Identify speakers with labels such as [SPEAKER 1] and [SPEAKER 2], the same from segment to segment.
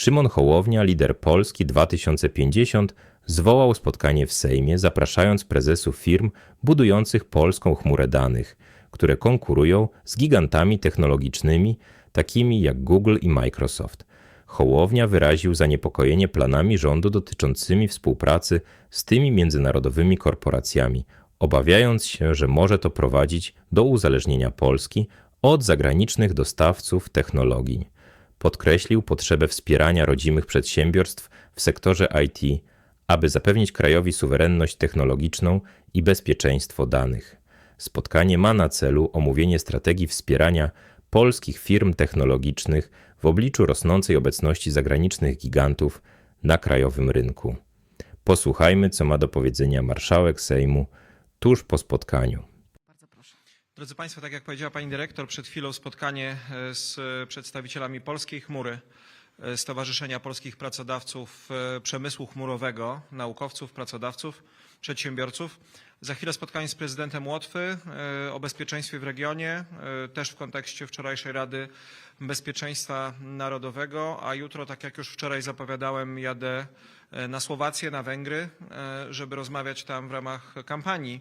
[SPEAKER 1] Szymon Hołownia, lider Polski 2050, zwołał spotkanie w Sejmie, zapraszając prezesów firm budujących polską chmurę danych, które konkurują z gigantami technologicznymi takimi jak Google i Microsoft. Hołownia wyraził zaniepokojenie planami rządu dotyczącymi współpracy z tymi międzynarodowymi korporacjami, obawiając się, że może to prowadzić do uzależnienia Polski od zagranicznych dostawców technologii. Podkreślił potrzebę wspierania rodzimych przedsiębiorstw w sektorze IT, aby zapewnić krajowi suwerenność technologiczną i bezpieczeństwo danych. Spotkanie ma na celu omówienie strategii wspierania polskich firm technologicznych w obliczu rosnącej obecności zagranicznych gigantów na krajowym rynku. Posłuchajmy, co ma do powiedzenia marszałek Sejmu tuż po spotkaniu.
[SPEAKER 2] Drodzy Państwo, tak jak powiedziała Pani Dyrektor, przed chwilą spotkanie e, z przedstawicielami Polskiej Chmury, e, Stowarzyszenia Polskich Pracodawców e, Przemysłu Chmurowego, naukowców, pracodawców, przedsiębiorców. Za chwilę spotkanie z prezydentem Łotwy o bezpieczeństwie w regionie, też w kontekście wczorajszej Rady Bezpieczeństwa Narodowego, a jutro, tak jak już wczoraj zapowiadałem, jadę na Słowację, na Węgry, żeby rozmawiać tam w ramach kampanii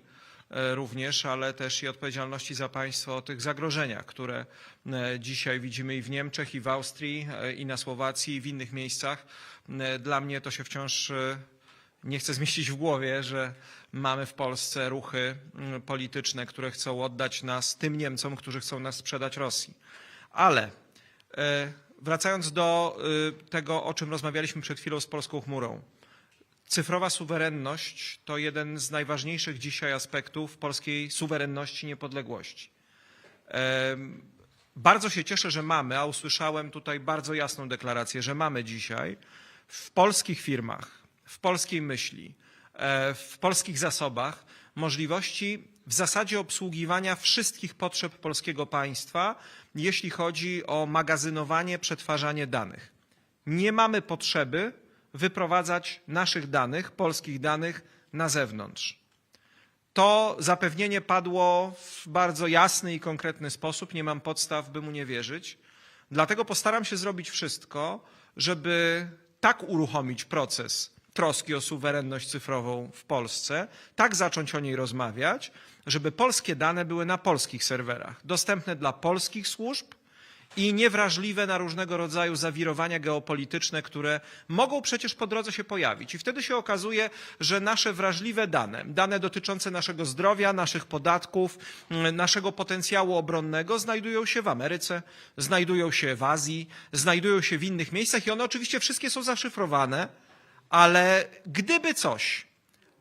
[SPEAKER 2] również, ale też i odpowiedzialności za państwo o tych zagrożeniach, które e, dzisiaj widzimy i w Niemczech, i w Austrii, e, i na Słowacji, i w innych miejscach. E, Dla mnie to się wciąż e, nie chcę zmieścić w głowie, że mamy w Polsce ruchy polityczne, które chcą oddać nas tym Niemcom, którzy chcą nas sprzedać Rosji. Ale e, wracając do e, tego, o czym rozmawialiśmy przed chwilą z Polską Chmurą. Cyfrowa suwerenność to jeden z najważniejszych dzisiaj aspektów polskiej suwerenności, niepodległości. Em, Bardzo się cieszę, że mamy, a usłyszałem tutaj bardzo jasną deklarację, że mamy dzisiaj w polskich firmach, w polskiej myśli, e, w polskich zasobach możliwości w zasadzie obsługiwania wszystkich potrzeb polskiego państwa, jeśli chodzi o magazynowanie, przetwarzanie danych. Nie mamy potrzeby wyprowadzać naszych danych, polskich danych na zewnątrz. To zapewnienie padło w bardzo jasny i konkretny sposób. Nie mam podstaw, by mu nie wierzyć. Dlatego postaram się zrobić wszystko, żeby tak uruchomić proces troski o suwerenność cyfrową w Polsce, tak zacząć o niej rozmawiać, żeby polskie dane były na polskich serwerach, dostępne dla polskich służb i niewrażliwe na różnego rodzaju zawirowania geopolityczne, które mogą przecież po drodze się pojawić. I wtedy się okazuje, że nasze wrażliwe dane, dane dotyczące naszego zdrowia, naszych podatków, mm, naszego potencjału obronnego znajdują się w Ameryce, znajdują się w Azji, znajdują się w innych miejscach i one oczywiście wszystkie są zaszyfrowane, ale gdyby coś,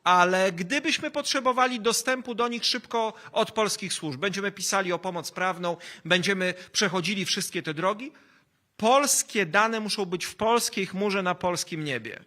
[SPEAKER 2] ale gdybyśmy potrzebowali dostępu do nich szybko od polskich służb, będziemy pisali o pomoc prawną, będziemy przechodzili wszystkie te drogi, polskie dane muszą być w polskiej chmurze na polskim niebie.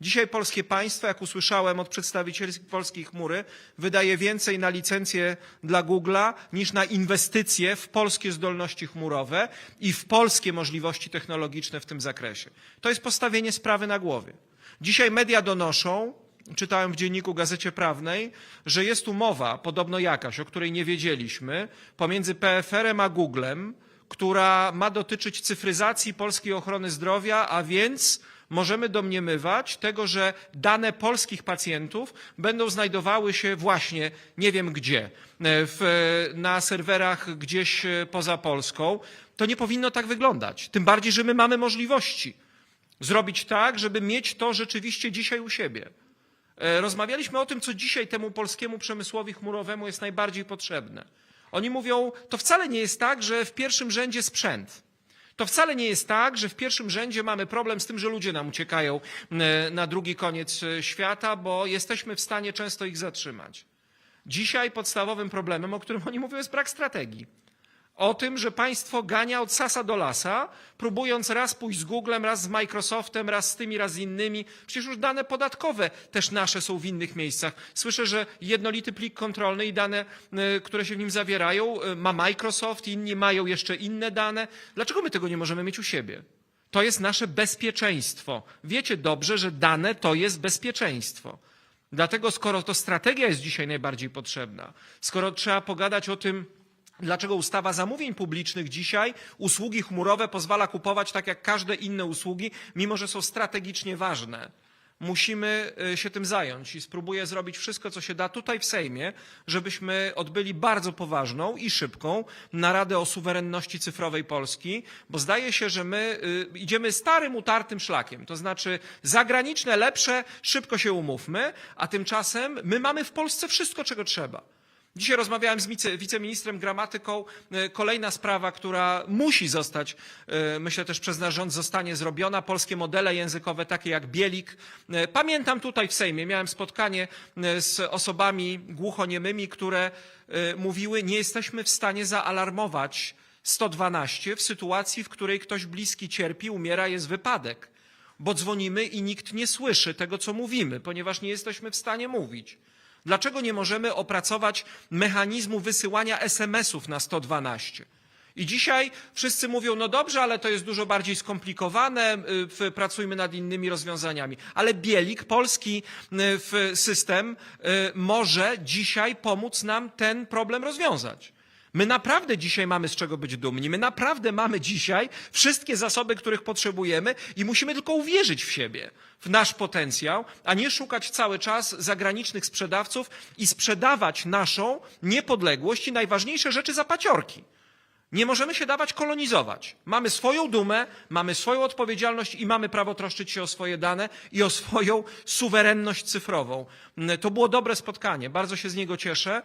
[SPEAKER 2] Dzisiaj polskie państwo, jak usłyszałem od przedstawicieli polskiej chmury, wydaje więcej na licencje dla Google'a niż na inwestycje w polskie zdolności chmurowe i w polskie możliwości technologiczne w tym zakresie. To jest postawienie sprawy na głowie. Dzisiaj media donoszą, czytałem w dzienniku Gazecie Prawnej, że jest umowa, podobno jakaś, o której nie wiedzieliśmy, pomiędzy PFR-em a Googlem, która ma dotyczyć cyfryzacji polskiej ochrony zdrowia, a więc możemy domniemywać tego, że dane polskich pacjentów będą znajdowały się właśnie nie wiem gdzie, e, w, na serwerach gdzieś e, poza Polską. To nie powinno tak wyglądać. Tym bardziej, że my mamy możliwości zrobić tak, żeby mieć to rzeczywiście dzisiaj u siebie. E, Rozmawialiśmy o tym, co dzisiaj temu polskiemu przemysłowi chmurowemu jest najbardziej potrzebne. Oni mówią, to wcale nie jest tak, że w pierwszym rzędzie sprzęt. To wcale nie jest tak, że w pierwszym rzędzie mamy problem z tym, że ludzie nam uciekają e, na drugi koniec e, świata, bo jesteśmy w stanie często ich zatrzymać. Dzisiaj podstawowym problemem, o którym oni mówią, jest brak strategii. O tym, że państwo gania od sasa do lasa, próbując raz pójść z Googlem, raz z Microsoftem, raz z tymi, raz z innymi. Przecież już dane podatkowe też nasze są w innych miejscach. Słyszę, że jednolity plik kontrolny i dane, y, które się w nim zawierają, y, ma Microsoft, inni mają jeszcze inne dane. Dlaczego my tego nie możemy mieć u siebie? To jest nasze bezpieczeństwo. Wiecie dobrze, że dane to jest bezpieczeństwo. Dlatego skoro to strategia jest dzisiaj najbardziej potrzebna, skoro trzeba pogadać o tym, Dlaczego ustawa zamówień publicznych dzisiaj usługi chmurowe pozwala kupować tak jak każde inne usługi, mimo że są strategicznie ważne? Musimy y, się tym zająć i spróbuję zrobić wszystko, co się da tutaj w Sejmie, żebyśmy odbyli bardzo poważną i szybką naradę o suwerenności cyfrowej Polski, bo zdaje się, że my y, idziemy starym, utartym szlakiem. To znaczy zagraniczne, lepsze, szybko się umówmy, a tymczasem my mamy w Polsce wszystko, czego trzeba. Dzisiaj rozmawiałem z wice, wiceministrem Gramatyką. E, Kolejna sprawa, która musi zostać, e, myślę też przez nasz rząd, zostanie zrobiona. Polskie modele językowe, takie jak Bielik. E, Pamiętam tutaj w Sejmie, miałem spotkanie z osobami głuchoniemymi, które mówiły, nie jesteśmy w stanie zaalarmować 112 w sytuacji, w której ktoś bliski cierpi, umiera, jest wypadek. Bo dzwonimy i nikt nie słyszy tego, co mówimy, ponieważ nie jesteśmy w stanie mówić. Dlaczego nie możemy opracować mechanizmu wysyłania SMS-ów na 112? I dzisiaj wszyscy mówią, no dobrze, ale to jest dużo bardziej skomplikowane, y, pracujmy nad innymi rozwiązaniami. Ale Bielik, polski y, system, y, może dzisiaj pomóc nam ten problem rozwiązać. My naprawdę dzisiaj mamy z czego być dumni. My naprawdę mamy dzisiaj wszystkie zasoby, których potrzebujemy i musimy tylko uwierzyć w siebie, w nasz potencjał, a nie szukać cały czas zagranicznych sprzedawców i sprzedawać naszą niepodległość i najważniejsze rzeczy za paciorki. Nie możemy się dawać kolonizować. Mamy swoją dumę, mamy swoją odpowiedzialność i mamy prawo troszczyć się o swoje dane i o swoją suwerenność cyfrową. To było dobre spotkanie, bardzo się z niego cieszę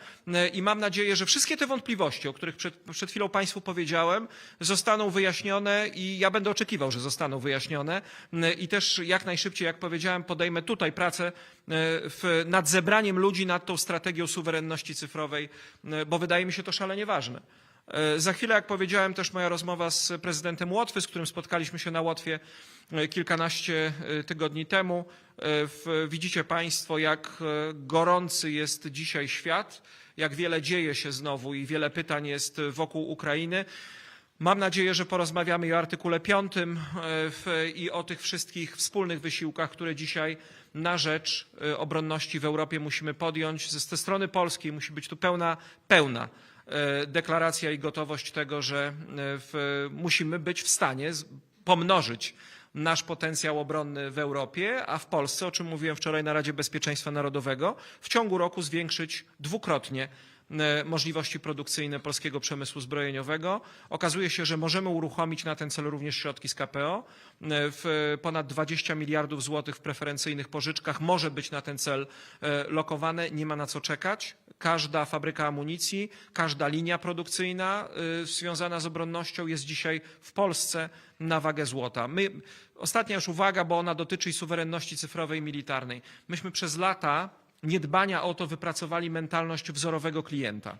[SPEAKER 2] i mam nadzieję, że wszystkie te wątpliwości, o których przed, przed chwilą Państwu powiedziałem, zostaną wyjaśnione i ja będę oczekiwał, że zostaną wyjaśnione i też jak najszybciej, jak powiedziałem, podejmę tutaj pracę e, w, nad zebraniem ludzi nad tą strategią suwerenności cyfrowej, m, bo wydaje mi się to szalenie ważne. E, Za chwilę, jak powiedziałem, też moja rozmowa z prezydentem Łotwy, z którym spotkaliśmy się na Łotwie e, kilkanaście e, tygodni temu. Widzicie Państwo, jak gorący jest dzisiaj świat, jak wiele dzieje się znowu i wiele pytań jest wokół Ukrainy. Mam nadzieję, że porozmawiamy o artykule 5 e, w, i o tych wszystkich wspólnych wysiłkach, które dzisiaj na rzecz obronności w Europie musimy podjąć. Ze, strony polskiej musi być tu pełna, pełna deklaracja i gotowość tego, że e, w, musimy być w stanie pomnożyć nasz potencjał obronny w Europie, a w Polsce, o czym mówiłem wczoraj na Radzie Bezpieczeństwa Narodowego, w ciągu roku zwiększyć dwukrotnie e, możliwości produkcyjne polskiego przemysłu zbrojeniowego. Okazuje się, że możemy uruchomić na ten cel również środki z KPO. E, W ponad 20 miliardów złotych w preferencyjnych pożyczkach może być na ten cel e, lokowane. Nie ma na co czekać. Każda fabryka amunicji, każda linia produkcyjna e, związana z obronnością jest dzisiaj w Polsce na wagę złota. My, ostatnia już uwaga, bo ona dotyczy suwerenności cyfrowej i militarnej. Myśmy przez lata niedbania o to wypracowali mentalność wzorowego klienta.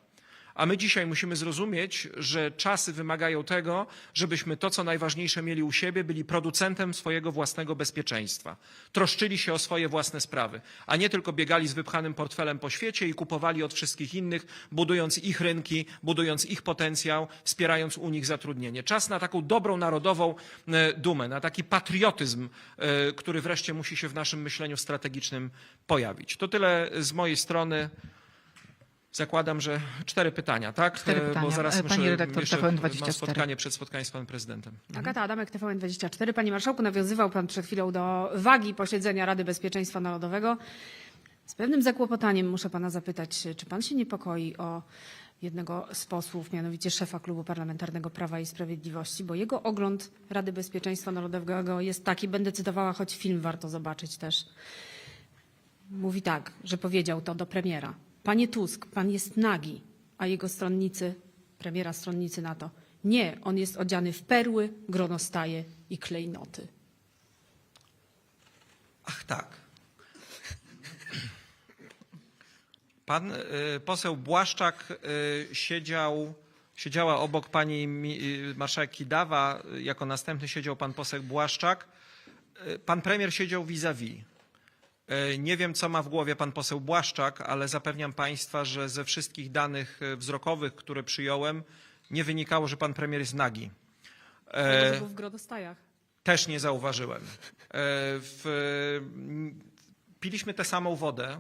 [SPEAKER 2] A my dzisiaj musimy zrozumieć, że czasy wymagają tego, żebyśmy to, co najważniejsze mieli u siebie, byli producentem swojego własnego bezpieczeństwa. Troszczyli się o swoje własne sprawy, a nie tylko biegali z wypchanym portfelem po świecie i kupowali od wszystkich innych, budując ich rynki, budując ich potencjał, wspierając u nich zatrudnienie. Czas na taką dobrą narodową e, dumę, na taki patriotyzm, e, który wreszcie musi się w naszym myśleniu strategicznym pojawić. To tyle z mojej strony. Zakładam, że cztery pytania, tak?
[SPEAKER 3] Cztery
[SPEAKER 2] E,
[SPEAKER 3] pytania.
[SPEAKER 2] Bo zaraz
[SPEAKER 3] E,
[SPEAKER 2] muszę,
[SPEAKER 3] pani redaktor
[SPEAKER 2] jeszcze
[SPEAKER 3] TVN24.
[SPEAKER 2] mam spotkanie przed spotkaniem z panem prezydentem.
[SPEAKER 3] Agata Adamek, TVN24. Panie Marszałku, nawiązywał Pan przed chwilą do wagi posiedzenia Rady Bezpieczeństwa Narodowego. Z pewnym zakłopotaniem muszę Pana zapytać, czy Pan się niepokoi o jednego z posłów, mianowicie szefa Klubu Parlamentarnego Prawa i Sprawiedliwości, bo jego ogląd Rady Bezpieczeństwa Narodowego jest taki, będę cytowała, choć film warto zobaczyć też. Mówi tak, że powiedział to do premiera. Panie Tusk, pan jest nagi, a jego stronnicy, premiera stronnicy NATO. Nie, on jest odziany w perły, gronostaje i klejnoty.
[SPEAKER 2] Ach tak. Pan y, poseł Błaszczak y, siedział, siedziała obok pani y, marszałek Kidawa, jako następny siedział pan poseł Błaszczak. Pan premier siedział vis-a-vis. Y, Nie wiem, co ma w głowie pan poseł Błaszczak, ale zapewniam państwa, że ze wszystkich danych y, wzrokowych, które przyjąłem, nie wynikało, że pan premier jest nagi. E,
[SPEAKER 3] Może był w gronostajach.
[SPEAKER 2] też nie zauważyłem. E, W, m, piliśmy tę samą wodę.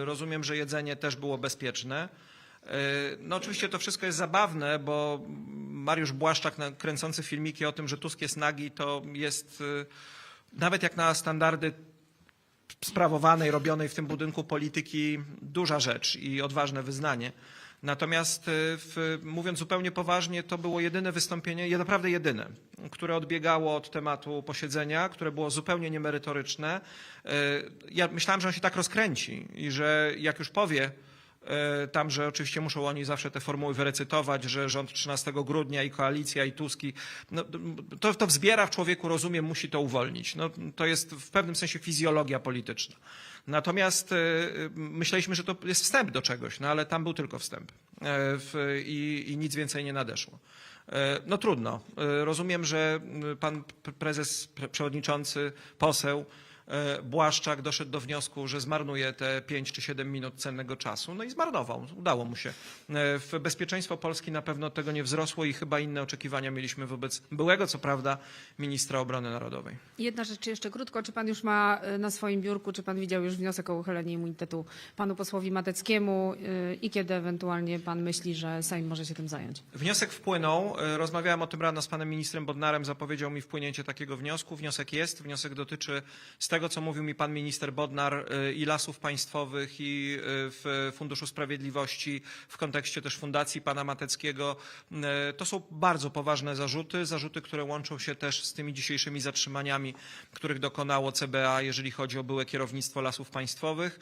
[SPEAKER 2] E, Rozumiem, że jedzenie też było bezpieczne. No oczywiście to wszystko jest zabawne, bo Mariusz Błaszczak kręcący filmiki o tym, że Tusk jest nagi, to jest nawet jak na standardy sprawowanej, robionej w tym budynku polityki duża rzecz i odważne wyznanie. Natomiast y, w, mówiąc zupełnie poważnie, to było jedyne wystąpienie, naprawdę jedyne, które odbiegało od tematu posiedzenia, które było zupełnie niemerytoryczne. Y, Ja myślałem, że on się tak rozkręci i że jak już powie, Tam, że oczywiście muszą oni zawsze te formuły wyrecytować, że rząd 13 grudnia i koalicja i Tuski, no, to, to wzbiera w człowieku, rozumiem, musi to uwolnić. No, to jest w pewnym sensie fizjologia polityczna. Natomiast e, myśleliśmy, że to jest wstęp do czegoś, no ale tam był tylko wstęp e, i, i nic więcej nie nadeszło. E, No trudno. E, Rozumiem, że pan prezes, pre- przewodniczący, poseł e, Błaszczak doszedł do wniosku, że zmarnuje te 5 czy 7 minut cennego czasu. No i zmarnował. Udało mu się. E, W bezpieczeństwo Polski na pewno tego nie wzrosło i chyba inne oczekiwania mieliśmy wobec byłego, co prawda, ministra obrony narodowej.
[SPEAKER 3] Jedna rzecz jeszcze krótko. Czy pan już ma y, na swoim biurku, czy pan widział już wniosek o uchylenie immunitetu panu posłowi Mateckiemu i kiedy ewentualnie pan myśli, że Sejm może się tym zająć?
[SPEAKER 2] Wniosek wpłynął. E, Rozmawiałem o tym rano z panem ministrem Bodnarem. Zapowiedział mi wpłynięcie takiego wniosku. Wniosek jest. Wniosek dotyczy, z tego co mówił mi pan minister Bodnar, e, i lasów państwowych, i e, w Funduszu Sprawiedliwości, w kontekście też Fundacji pana Mateckiego. E, To są bardzo poważne zarzuty. Zarzuty, które łączą się też z tymi dzisiejszymi zatrzymaniami, których dokonało CBA, jeżeli chodzi o byłe kierownictwo lasów państwowych.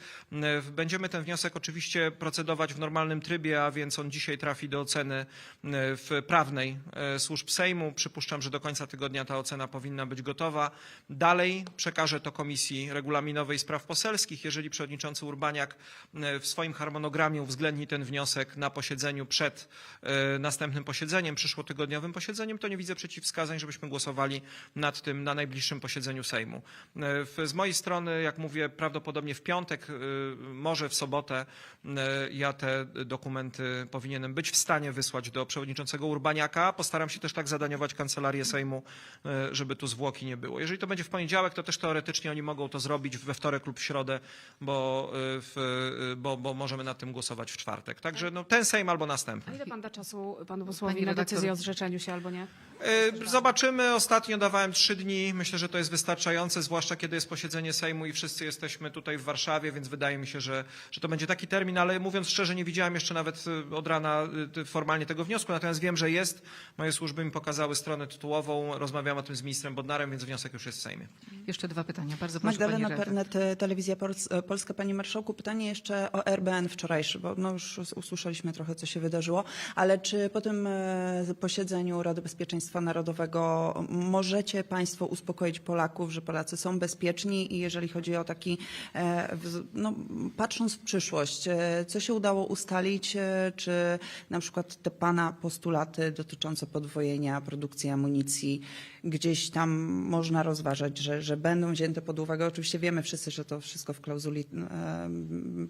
[SPEAKER 2] Będziemy ten wniosek oczywiście procedować w normalnym trybie, a więc on dzisiaj trafi do oceny w prawnej służb Sejmu. Przypuszczam, że do końca tygodnia ta ocena powinna być gotowa. Dalej przekażę to Komisji Regulaminowej Spraw Poselskich. Jeżeli przewodniczący Urbaniak e, w swoim harmonogramie uwzględni ten wniosek na posiedzeniu przed e, następnym posiedzeniem, przyszłotygodniowym posiedzeniem, to nie widzę przeciwwskazań, żebyśmy głosowali nad tym na najbliższym posiedzeniu Sejmu. E, Z mojej strony, jak mówię, prawdopodobnie w piątek, może w sobotę ja te dokumenty powinienem być w stanie wysłać do przewodniczącego Urbaniaka. Postaram się też tak zadaniować kancelarię Sejmu, żeby tu zwłoki nie było. Jeżeli to będzie w poniedziałek, to też teoretycznie oni mogą to zrobić we wtorek lub w środę, bo, e, w, e, bo, bo możemy nad tym głosować w czwartek. Także no, ten Sejm albo
[SPEAKER 3] A
[SPEAKER 2] następny.
[SPEAKER 3] ile pan da czasu panu posłowi
[SPEAKER 4] Pani
[SPEAKER 3] na decyzję o zrzeczeniu się albo nie?
[SPEAKER 2] E, Zobaczymy. Ostatnio dawałem trzy dni. Myślę, że to jest wystarczające, zwłaszcza kiedy jest posiedzenie Sejmu i wszyscy jesteśmy tutaj w Warszawie, więc wydaje mi się, że, że to będzie taki termin, ale mówiąc szczerze, nie widziałem jeszcze nawet od rana formalnie tego wniosku, natomiast wiem, że jest. Moje służby mi pokazały stronę tytułową. Rozmawiam o tym z ministrem Bodnarem, więc wniosek już jest w Sejmie.
[SPEAKER 4] Jeszcze dwa pytania. Bardzo proszę
[SPEAKER 5] Magdalena. Pernet, e, Telewizja e, Polska. Panie Marszałku, pytanie jeszcze o RBN wczorajszy, bo no już us- usłyszeliśmy trochę, co się wydarzyło, ale czy po tym e, posiedzeniu Rady Bezpieczeństwa Narodowego możecie Państwo uspokoić Polaków, że Polacy są bezpieczni i jeżeli chodzi o taki, no, patrząc w przyszłość, co się udało ustalić, czy na przykład te Pana postulaty dotyczące podwojenia produkcji amunicji, gdzieś tam można rozważać, że, że będą wzięte pod uwagę. Oczywiście wiemy wszyscy, że to wszystko w klauzuli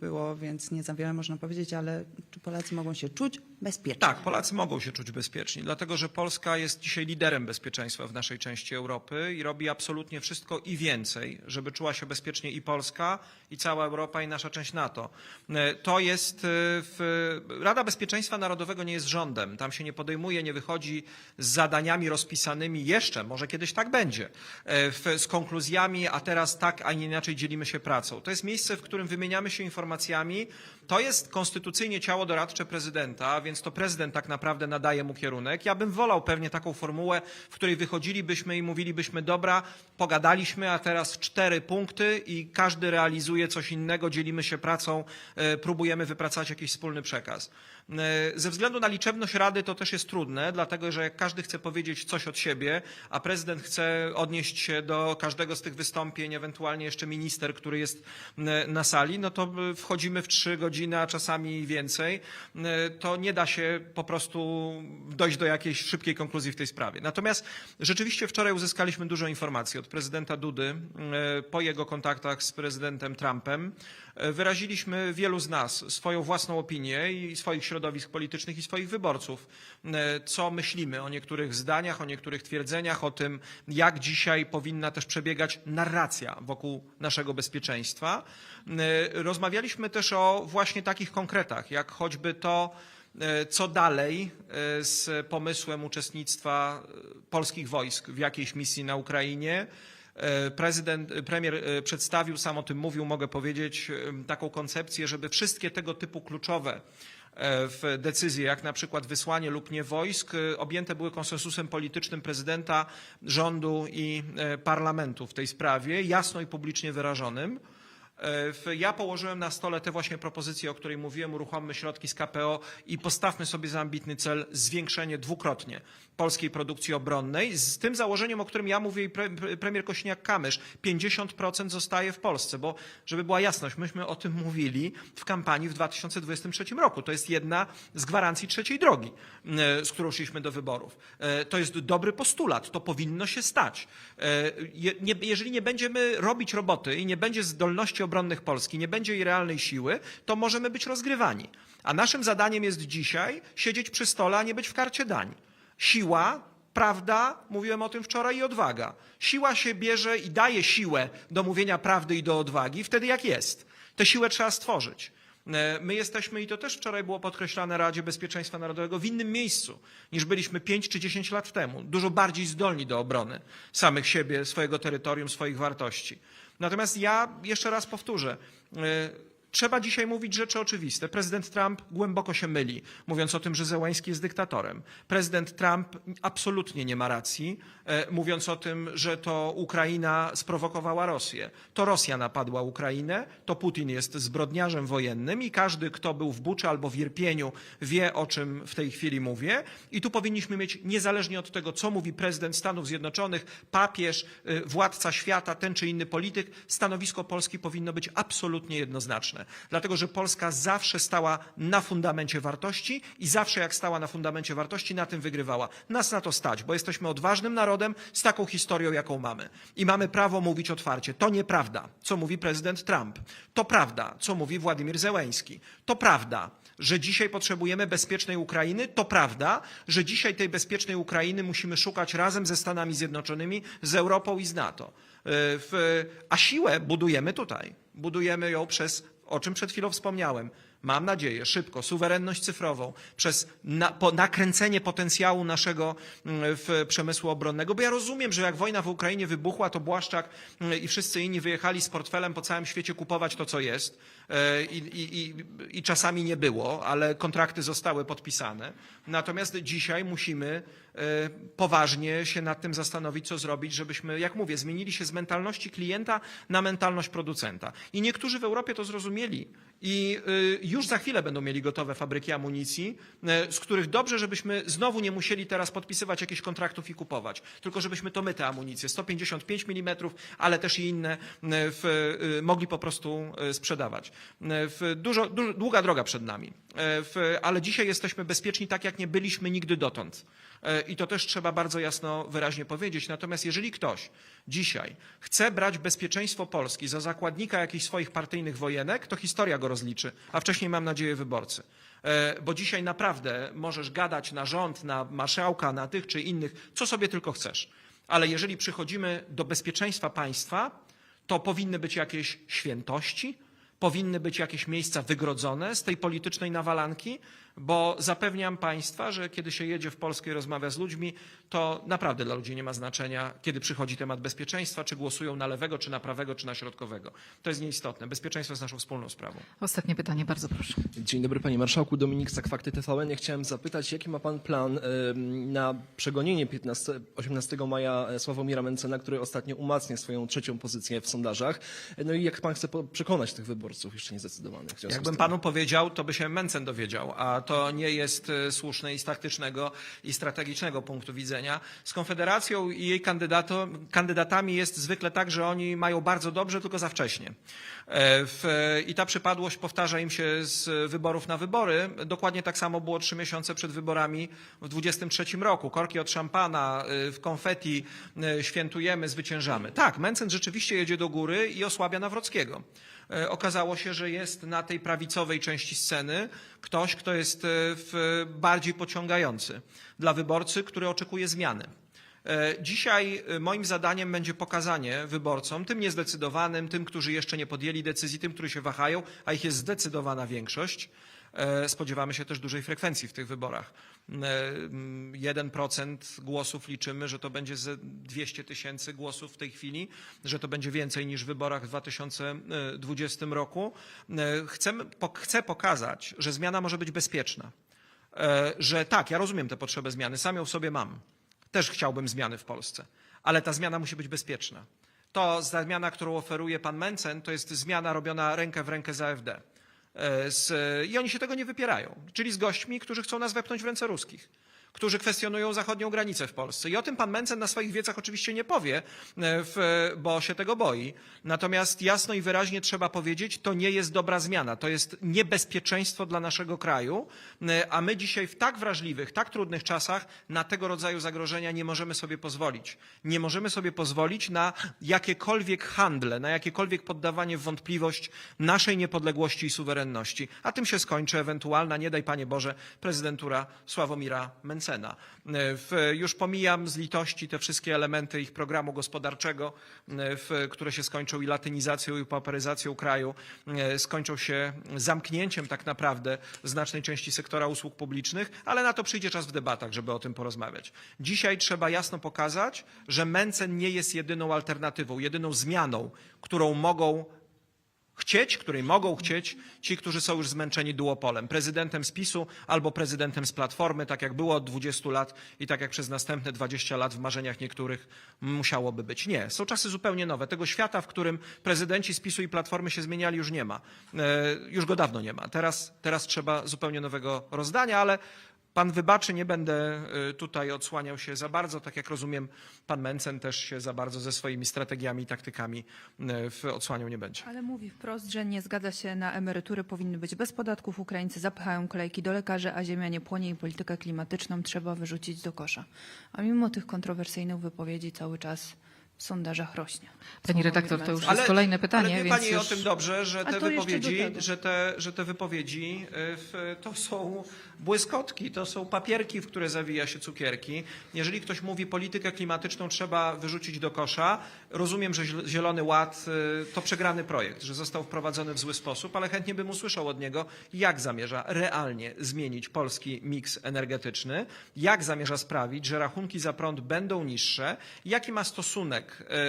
[SPEAKER 5] było, więc nie za wiele można powiedzieć, ale czy Polacy mogą się czuć bezpiecznie?
[SPEAKER 2] Tak, Polacy mogą się czuć bezpieczni, dlatego że Polska jest dzisiaj liderem bezpieczeństwa w naszej części Europy i robi absolutnie wszystko i więcej, żeby czuła się bezpiecznie i Polska, i cała Europa, i nasza część NATO. E, To jest e, w... Rada Bezpieczeństwa Narodowego nie jest rządem. Tam się nie podejmuje, nie wychodzi z zadaniami rozpisanymi jeszcze, może kiedyś tak będzie, e, z konkluzjami, a teraz tak, a nie inaczej dzielimy się pracą. To jest miejsce, w którym wymieniamy się informacjami. To jest konstytucyjnie ciało doradcze prezydenta, więc to prezydent tak naprawdę nadaje mu kierunek. Ja bym wolał pewnie taką formułę, w której wychodzilibyśmy i mówilibyśmy, dobra, pogadaliśmy, a teraz cztery punkty i każdy realizuje coś innego, dzielimy się pracą, e, próbujemy wypracować jakiś wspólny przekaz. E, Ze względu na liczebność Rady to też jest trudne, dlatego że każdy chce powiedzieć coś od siebie, a prezydent chce odnieść się do każdego z tych wystąpień, ewentualnie jeszcze minister, który jest na sali, no to e, wchodzimy w trzy godziny, a czasami więcej. E, To nie da się po prostu dojść do jakiejś szybkiej konkluzji w tej sprawie. Natomiast rzeczywiście wczoraj uzyskaliśmy dużo informacji od prezydenta Dudy po jego kontaktach z prezydentem Trumpem. Wyraziliśmy wielu z nas swoją własną opinię i swoich środowisk politycznych i swoich wyborców, e, co myślimy o niektórych zdaniach, o niektórych twierdzeniach, o tym, jak dzisiaj powinna też przebiegać narracja wokół naszego bezpieczeństwa. E, Rozmawialiśmy też o właśnie takich konkretach, jak choćby to, e, co dalej z pomysłem uczestnictwa polskich wojsk w jakiejś misji na Ukrainie. Prezydent, premier przedstawił, sam o tym mówił, mogę powiedzieć, taką koncepcję, żeby wszystkie tego typu kluczowe w decyzje, jak na przykład wysłanie lub nie wojsk, e, objęte były konsensusem politycznym prezydenta, rządu i e, parlamentu w tej sprawie, jasno i publicznie wyrażonym. E, Ja położyłem na stole te właśnie propozycje, o której mówiłem, uruchommy środki z KPO i postawmy sobie za ambitny cel zwiększenie dwukrotnie polskiej produkcji obronnej z tym założeniem, o którym ja mówię i pre, pre- premier Kośniak-Kamysz, 50% zostaje w Polsce, bo żeby była jasność, myśmy o tym mówili w kampanii w 2023 roku. To jest jedna z gwarancji trzeciej drogi, e, z którą szliśmy do wyborów. E, To jest dobry postulat, to powinno się stać. Jeżeli nie będziemy robić roboty i nie będzie zdolności obronnych Polski, nie będzie jej realnej siły, to możemy być rozgrywani. A naszym zadaniem jest dzisiaj siedzieć przy stole, a nie być w karcie dań. Siła, prawda, mówiłem o tym wczoraj, i odwaga. Siła się bierze i daje siłę do mówienia prawdy i do odwagi wtedy jak jest. Tę siłę trzeba stworzyć. E, My jesteśmy, i to też wczoraj było podkreślane Radzie Bezpieczeństwa Narodowego, w innym miejscu niż byliśmy 5 czy 10 lat temu. Dużo bardziej zdolni do obrony samych siebie, swojego terytorium, swoich wartości. Natomiast ja jeszcze raz powtórzę. E, Trzeba dzisiaj mówić rzeczy oczywiste. Prezydent Trump głęboko się myli, mówiąc o tym, że Zełański jest dyktatorem. Prezydent Trump absolutnie nie ma racji, e, mówiąc o tym, że to Ukraina sprowokowała Rosję. To Rosja napadła Ukrainę, to Putin jest zbrodniarzem wojennym i każdy, kto był w Buczy albo w Irpieniu, wie, o czym w tej chwili mówię. I tu powinniśmy mieć, niezależnie od tego, co mówi prezydent Stanów Zjednoczonych, papież, y, władca świata, ten czy inny polityk, stanowisko Polski powinno być absolutnie jednoznaczne. Dlatego, że Polska zawsze stała na fundamencie wartości i zawsze jak stała na fundamencie wartości, na tym wygrywała. Nas na to stać, bo jesteśmy odważnym narodem z taką historią, jaką mamy. I mamy prawo mówić otwarcie. To nieprawda, co mówi prezydent Trump. To prawda, co mówi Władimir Zełenski. To prawda, że dzisiaj potrzebujemy bezpiecznej Ukrainy. To prawda, że dzisiaj tej bezpiecznej Ukrainy musimy szukać razem ze Stanami Zjednoczonymi, z Europą i z NATO. Y, W, a siłę budujemy tutaj. Budujemy ją przez, o czym przed chwilą wspomniałem, mam nadzieję, szybko, suwerenność cyfrową, przez na, po, nakręcenie potencjału naszego mm, w przemysłu obronnego, bo ja rozumiem, że jak wojna w Ukrainie wybuchła, to Błaszczak mm, i wszyscy inni wyjechali z portfelem po całym świecie kupować to, co jest e, i, i, i, czasami nie było, ale kontrakty zostały podpisane. Natomiast dzisiaj musimy poważnie się nad tym zastanowić, co zrobić, żebyśmy, jak mówię, zmienili się z mentalności klienta na mentalność producenta. I niektórzy w Europie to zrozumieli i y, już za chwilę będą mieli gotowe fabryki amunicji, y, z których dobrze, żebyśmy znowu nie musieli teraz podpisywać jakichś kontraktów i kupować, tylko żebyśmy to my te amunicje 155 mm, ale też i inne w, mogli po prostu sprzedawać. W dużo, du, długa droga przed nami, w, ale dzisiaj jesteśmy bezpieczni tak, jak nie byliśmy nigdy dotąd. E, I to też trzeba bardzo jasno, wyraźnie powiedzieć. Natomiast jeżeli ktoś dzisiaj chce brać bezpieczeństwo Polski za zakładnika jakichś swoich partyjnych wojenek, to historia go rozliczy, a wcześniej mam nadzieję wyborcy. E, Bo dzisiaj naprawdę możesz gadać na rząd, na marszałka, na tych czy innych, co sobie tylko chcesz. Ale jeżeli przychodzimy do bezpieczeństwa państwa, to powinny być jakieś świętości, powinny być jakieś miejsca wygrodzone z tej politycznej nawalanki, bo zapewniam Państwa, że kiedy się jedzie w Polskę i rozmawia z ludźmi, to naprawdę dla ludzi nie ma znaczenia, kiedy przychodzi temat bezpieczeństwa, czy głosują na lewego, czy na prawego, czy na środkowego. To jest nieistotne. Bezpieczeństwo jest naszą wspólną sprawą.
[SPEAKER 4] Ostatnie pytanie, bardzo proszę.
[SPEAKER 6] Dzień dobry panie marszałku, Dominik Sakwakty TVN. Ja chciałem zapytać, jaki ma pan plan na przegonienie 15, 18 maja e, Sławomira Mencena, który ostatnio umacnia swoją trzecią pozycję w sondażach. No i jak pan chce przekonać tych wyborców jeszcze niezdecydowanych?
[SPEAKER 2] Jakbym panu powiedział, to by się Mencen dowiedział, a to nie jest e, słuszne i z taktycznego i strategicznego punktu widzenia. Z Konfederacją i jej kandydatami jest zwykle tak, że oni mają bardzo dobrze, tylko za wcześnie. E, I ta przypadłość powtarza im się z wyborów na wybory. Dokładnie tak samo było trzy miesiące przed wyborami w 23 roku. Korki od szampana, e, w konfeti świętujemy, zwyciężamy. Tak, Mencen rzeczywiście jedzie do góry i osłabia Nawrockiego. E, Okazało się, że jest na tej prawicowej części sceny ktoś, kto jest e, bardziej pociągający dla wyborcy, który oczekuje zmiany. E, Dzisiaj moim zadaniem będzie pokazanie wyborcom, tym niezdecydowanym, tym, którzy jeszcze nie podjęli decyzji, tym, którzy się wahają, a ich jest zdecydowana większość. E, Spodziewamy się też dużej frekwencji w tych wyborach. E, mm, 1% głosów liczymy, że to będzie ze 200 tysięcy głosów w tej chwili, że to będzie więcej niż w wyborach w 2020 roku. E, Chcemy, pok- chcę pokazać, że zmiana może być bezpieczna. E, Że tak, ja rozumiem tę potrzebę zmiany, sam ją w sobie mam. Też chciałbym zmiany w Polsce, ale ta zmiana musi być bezpieczna. To zmiana, którą oferuje pan Mencen, to jest zmiana robiona rękę w rękę z AfD. E, Z, I oni się tego nie wypierają. Czyli z gośćmi, którzy chcą nas wepchnąć w ręce ruskich, którzy kwestionują zachodnią granicę w Polsce. I o tym pan Mencen na swoich wiecach oczywiście nie powie, e, bo się tego boi. Natomiast jasno i wyraźnie trzeba powiedzieć, to nie jest dobra zmiana. To jest niebezpieczeństwo dla naszego kraju, e, a my dzisiaj w tak wrażliwych, tak trudnych czasach na tego rodzaju zagrożenia nie możemy sobie pozwolić. Nie możemy sobie pozwolić na jakiekolwiek handle, na jakiekolwiek poddawanie w wątpliwość naszej niepodległości i suwerenności. A tym się skończy ewentualna, nie daj Panie Boże, prezydentura Sławomira Mencena. W, już pomijam z litości te wszystkie elementy ich programu gospodarczego, które się skończą i latynizacją, i pauperyzacją kraju, e, skończą się zamknięciem tak naprawdę znacznej części sektora usług publicznych, ale na to przyjdzie czas w debatach, żeby o tym porozmawiać. Dzisiaj trzeba jasno pokazać, że Mencen nie jest jedyną alternatywą, jedyną zmianą, którą mogą chcieć, której mogą chcieć ci, którzy są już zmęczeni duopolem. Prezydentem z PiSu albo prezydentem z Platformy, tak jak było od 20 lat i tak jak przez następne 20 lat w marzeniach niektórych musiałoby być. Nie, są czasy zupełnie nowe. Tego świata, w którym prezydenci z PiSu i Platformy się zmieniali już nie ma. E, już go dawno nie ma. Teraz, teraz trzeba zupełnie nowego rozdania, ale Pan wybaczy, nie będę y, tutaj odsłaniał się za bardzo. Tak jak rozumiem, pan Mencen też się za bardzo ze swoimi strategiami i taktykami y, w- odsłaniał nie będzie.
[SPEAKER 7] Ale mówi wprost, że nie zgadza się na emerytury, powinny być bez podatków. Ukraińcy zapychają kolejki do lekarzy, a ziemia nie płonie i politykę klimatyczną trzeba wyrzucić do kosza. A mimo tych kontrowersyjnych wypowiedzi cały czas w sondażach rośnie.
[SPEAKER 4] Pani redaktor, to już jest kolejne pytanie,
[SPEAKER 2] ale wie
[SPEAKER 4] więc
[SPEAKER 2] pani
[SPEAKER 4] już...
[SPEAKER 2] o tym dobrze, że te wypowiedzi, że te, że te wypowiedzi y, w, to są błyskotki, to są papierki, w które zawija się cukierki. Jeżeli ktoś mówi politykę klimatyczną trzeba wyrzucić do kosza, rozumiem, że Ziel- Zielony Ład y, to przegrany projekt, że został wprowadzony w zły sposób, ale chętnie bym usłyszał od niego, jak zamierza realnie zmienić polski miks energetyczny, jak zamierza sprawić, że rachunki za prąd będą niższe, jaki ma stosunek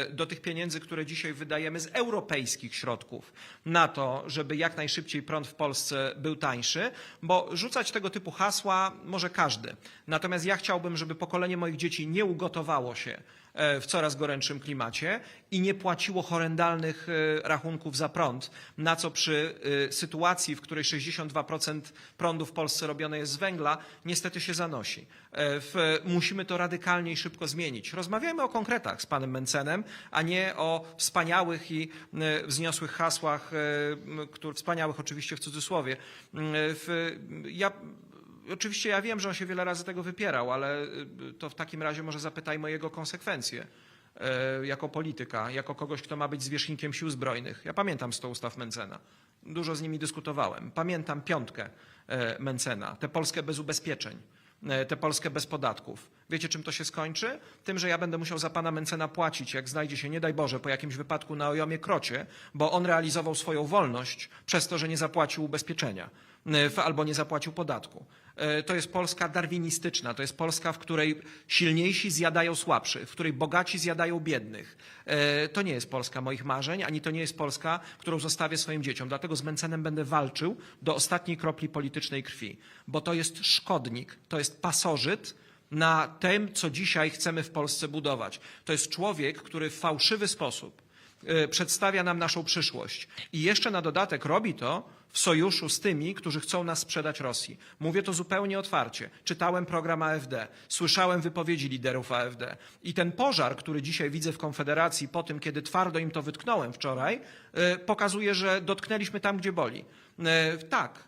[SPEAKER 2] y, do tych pieniędzy, które dzisiaj wydajemy z europejskich środków na to, żeby jak najszybciej prąd w Polsce był tańszy, bo rzucać tego typu hasła może każdy. Natomiast ja chciałbym, żeby pokolenie moich dzieci nie ugotowało się e, w coraz gorętszym klimacie i nie płaciło horrendalnych e, rachunków za prąd, na co przy e, sytuacji, w której 62% prądu w Polsce robione jest z węgla, niestety się zanosi. E, musimy to radykalnie i szybko zmienić. Rozmawiajmy o konkretach z panem Mencenem, a nie o wspaniałych i e, wzniosłych hasłach, e, które, wspaniałych oczywiście w cudzysłowie. Ja Oczywiście ja wiem, że on się wiele razy tego wypierał, ale y, to w takim razie może zapytajmy o jego konsekwencje e, jako polityka, jako kogoś, kto ma być zwierzchnikiem sił zbrojnych. Ja pamiętam 100 ustaw Mencena. Dużo z nimi dyskutowałem. Pamiętam piątkę e, Mencena, tę Polskę bez ubezpieczeń, tę Polskę bez podatków. Wiecie, czym to się skończy? Tym, że ja będę musiał za pana Mencena płacić, jak znajdzie się, nie daj Boże, po jakimś wypadku na Ojomie Krocie, bo on realizował swoją wolność przez to, że nie zapłacił ubezpieczenia albo nie zapłacił podatku. E, To jest Polska darwinistyczna, to jest Polska, w której silniejsi zjadają słabszych, w której bogaci zjadają biednych. E, To nie jest Polska moich marzeń, ani to nie jest Polska, którą zostawię swoim dzieciom. Dlatego z Mencenem będę walczył do ostatniej kropli politycznej krwi, bo to jest szkodnik, to jest pasożyt, na tym, co dzisiaj chcemy w Polsce budować. To jest człowiek, który w fałszywy sposób e, przedstawia nam naszą przyszłość. I jeszcze na dodatek robi to w sojuszu z tymi, którzy chcą nas sprzedać Rosji. Mówię to zupełnie otwarcie. Czytałem program AfD, słyszałem wypowiedzi liderów AfD. I ten pożar, który dzisiaj widzę w Konfederacji po tym, kiedy twardo im to wytknąłem wczoraj, e, pokazuje, że dotknęliśmy tam, gdzie boli. E, Tak,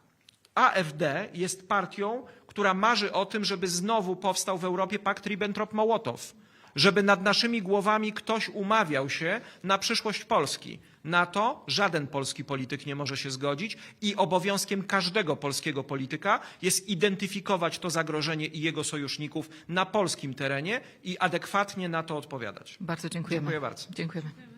[SPEAKER 2] AfD jest partią, która marzy o tym, żeby znowu powstał w Europie pakt Ribbentrop-Mołotow. Żeby nad naszymi głowami ktoś umawiał się na przyszłość Polski. Na to żaden polski polityk nie może się zgodzić i obowiązkiem każdego polskiego polityka jest identyfikować to zagrożenie i jego sojuszników na polskim terenie i adekwatnie na to odpowiadać.
[SPEAKER 4] Bardzo dziękujemy.
[SPEAKER 2] Dziękuję bardzo.
[SPEAKER 4] Dziękujemy.